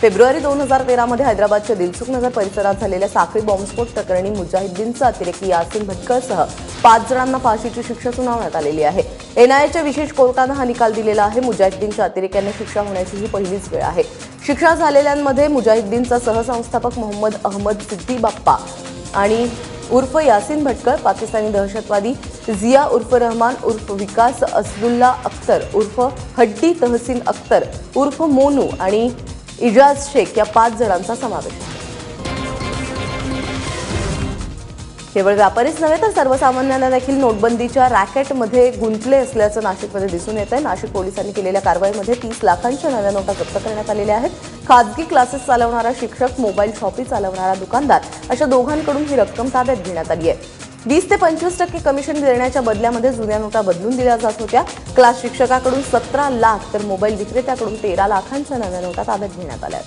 February दोन हजार तेरामध्ये हैदराबादच्या दिलसुख नगर परिसरात झालेल्या साखळी बॉम्बस्फोट प्रकरणी मुजाहिद्दीनचा अतिरेकी यासिन भटकळसह पाच जणांना फाशीची शिक्षा सुनावण्यात आलेली आहे. एनआयएच्या विशेष कोर्टानं हा निकाल दिलेला आहे. मुजाहिद्दीनच्या अतिरेक्यांना शिक्षा होण्याची ही पहिलीच वेळ आहे. शिक्षा झालेल्यांमध्ये मुजाहिद्दीनचा सहसंस्थापक मोहम्मद अहमद सिद्दी बाप्पा आणि उर्फ यासिन भटकळ पाकिस्तानी दहशतवादी झिया उर्फ रहमान उर्फ विकास असदुल्ला अख्तर उर्फ हड्डी तहसीन अख्तर उर्फ मोनू आणि इजाज शेख या पाच जणांचा समावेश आहे. केवळ व्यापारीच नव्हे तर सर्वसामान्यांना देखील नोटबंदीच्या रॅकेटमध्ये गुंतले असल्याचं नाशिकमध्ये दिसून येत आहे नाशिक पोलिसांनी केलेल्या कारवाईमध्ये तीस लाखांच्या नव्या नोटा जप्त करण्यात आलेल्या आहेत. खाजगी क्लासेस चालवणारा शिक्षक मोबाईल शॉपी चालवणारा दुकानदार अशा दोघांकडून ही रक्कम ताब्यात घेण्यात आली आहे. वीस ते पंचवीस टक्के कमिशन देण्याच्या बदल्यामध्ये जुन्या नोटा बदलून दिल्या जात होत्या. क्लास शिक्षकाकडून सतरा लाख तर मोबाईल विक्रेत्याकडून तेरा लाखांच्या नव्या नोटा ताब्यात घेण्यात आल्या.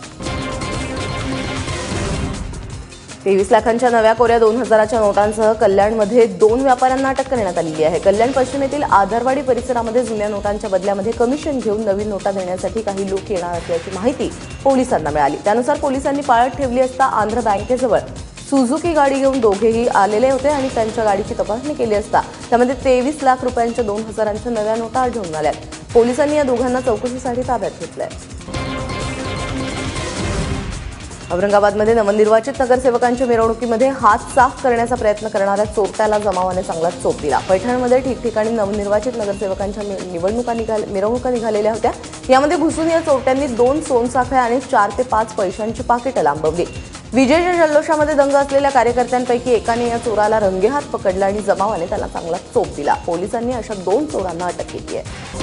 तेवीस लाखांच्या नव्या कोऱ्या दोन हजाराच्या नोटांसह कल्याणमध्ये दोन व्यापाऱ्यांना अटक करण्यात आलेली आहे. कल्याण पश्चिमेतील आधारवाडी परिसरामध्ये जुन्या नोटांच्या बदल्यामध्ये कमिशन घेऊन नवीन नोटा देण्यासाठी काही लोक येणार असल्याची माहिती पोलिसांना मिळाली. त्यानुसार पोलिसांनी पाळत ठेवली असता आंध्र बँकेजवळ सुझुकी गाडी घेऊन दोघेही आलेले होते आणि त्यांच्या गाडीची तपासणी केली असता त्यामध्ये तेवीस लाख रुपयांच्या दोन हजारांच्या नव्या नोटा आढळून आल्या पोलिसांनी या दोघांना चौकशीसाठी ताब्यात घेतलंय. औरंगाबादमध्ये नवनिर्वाचित नगरसेवकांच्या मिरवणुकीमध्ये हात साफ करण्याचा प्रयत्न करणाऱ्या चोरट्याला जमावाने चांगलाच चोप दिला. पैठणमध्ये ठिकठिकाणी नवनिर्वाचित नगरसेवकांच्या मि- निवडणुका निघाल मिरवणुका निघालेल्या होत्या. यामध्ये घुसून या चोरट्यांनी दोन सोनसाखळ्या आणि चार ते पाच पैशांची पाकिटं लांबवली. विजयच्या जल्लोषामध्ये दंग असलेल्या कार्यकर्त्यांपैकी एकाने या चोराला रंगेहात पकडला आणि जमावाने त्याला चांगला चोप दिला. पोलिसांनी अशा दोन चोरांना अटक केली आहे.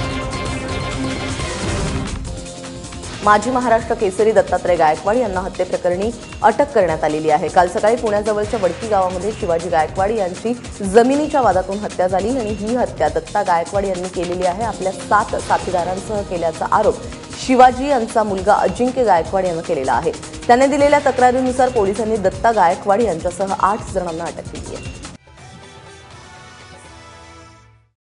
माजी महाराष्ट्र केसरी दत्तात्रय गायकवाड यांना हत्येप्रकरणी अटक करण्यात आलेली आहे. काल सकाळी पुण्याजवळच्या वडकी गावामध्ये शिवाजी गायकवाड यांची जमिनीच्या वादातून हत्या झाली आणि ही हत्या दत्ता गायकवाड यांनी केलेली आहे. आपल्या सात साथीदारांसह केल्याचा आरोप शिवाजी यांचा मुलगा अजिंक्य गायकवाड यानं केलेला आहे. त्याने दिलेल्या तक्रारीनुसार पोलिसांनी दत्ता गायकवाड यांच्यासह आठ जणांना अटक केली